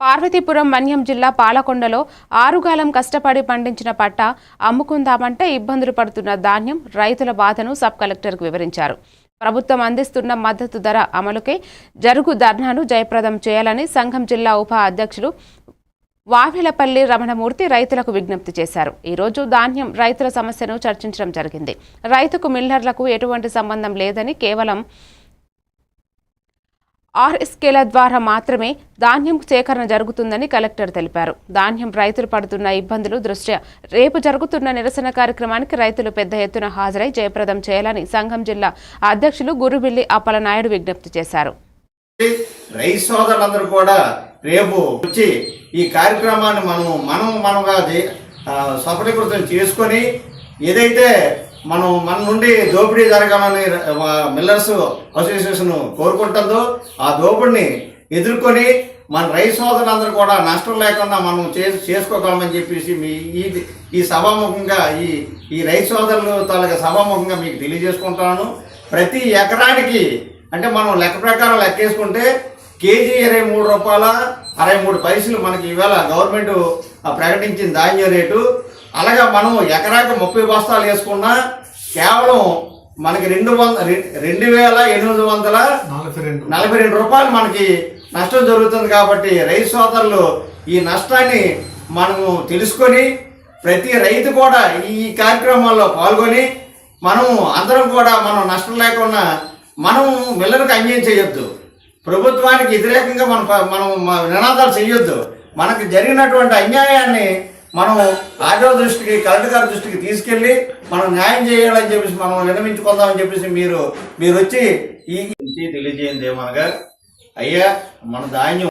పార్వతీపురం మన్యం జిల్లా పాలకొండలో ఆరుగాలం కష్టపడి పండించిన పంట అమ్ముకుందామంటే ఇబ్బందులు పడుతున్న ధాన్యం రైతుల బాధను సబ్ కలెక్టర్కు వివరించారు. ప్రభుత్వం అందిస్తున్న మద్దతు ధర అమలుకే జరుగు ధర్నాను జయప్రదం చేయాలని సంఘం జిల్లా ఉప అధ్యక్షులు వావిలపల్లి రమణమూర్తి రైతులకు విజ్ఞప్తి చేశారు. ఈరోజు ధాన్యం రైతుల సమస్యను చర్చించడం జరిగింది. రైతుకు మిల్లర్లకు ఎటువంటి సంబంధం లేదని కేవలం ఆర్ఎస్కేల ద్వారా మాత్రమే ధాన్యం సేకరణ జరుగుతుందని కలెక్టర్ తెలిపారు. ధాన్యం రైతులు పడుతున్న ఇబ్బందులు దృష్ట్యా రేపు జరుగుతున్న నిరసన కార్యక్రమానికి రైతులు పెద్ద ఎత్తున హాజరై జయప్రదం చేయాలని సంఘం జిల్లా అధ్యక్షులు గురుబిల్లి అప్పలనాయుడు విజ్ఞప్తి చేశారు. రైతు సోదరులందరూ కూడా రేపు వచ్చి ఈ కార్యక్రమాన్ని మనం మనం మనగా సఫలీకృతం చేసుకొని ఏదైతే మనం మన నుండి దోపిడీ జరగాలని మిల్లర్స్ అసోసియేషన్ కోరుకుంటుందో ఆ దోపిడిని ఎదుర్కొని మన రైతు సోదరులందరూ కూడా నష్టం లేకుండా మనం చే చేసుకోగలమని చెప్పేసి మీ ఈ ఈ సభాముఖంగా ఈ ఈ రైతు సోదరులు తాలూకా సభాముఖంగా మీకు తెలియజేసుకుంటాను. ప్రతి ఎకరానికి అంటే మనం లెక్క ప్రకారం లెక్కేసుకుంటే కేజీ ఇరవై మూడు రూపాయల అరవై మూడు పైసలు మనకి ఈవేళ గవర్నమెంట్ ఆ, ప్రకటించిన ధాన్యం రేటు అలాగా మనం ఎకరాకి ముప్పై బస్తాలు వేసుకున్నా కేవలం మనకి రెండు వంద రెండు వేల ఎనిమిది వందల నలభై రెండు నలభై రెండు రూపాయలు మనకి నష్టం జరుగుతుంది కాబట్టి రైతు సోదరులు ఈ నష్టాన్ని మనము తెలుసుకొని ప్రతి రైతు కూడా ఈ కార్యక్రమాల్లో పాల్గొని మనము అందరం కూడా మనం నష్టం లేకుండా మనం మిల్లర్కి అన్యాయం చేయొద్దు. ప్రభుత్వానికి వ్యతిరేకంగా మనం మనం నినాదాలు చేయొద్దు. మనకు జరిగినటువంటి అన్యాయాన్ని మనం ఆర్డో దృష్టికి కలెక్టర్ గారి దృష్టికి తీసుకెళ్ళి మనం న్యాయం చేయాలని చెప్పేసి మనం విన్నవించుకుందామని చెప్పేసి మీరు మీరు వచ్చి ఈ తెలియజేయండి ఏమనగా అయ్యా మన ధాన్యం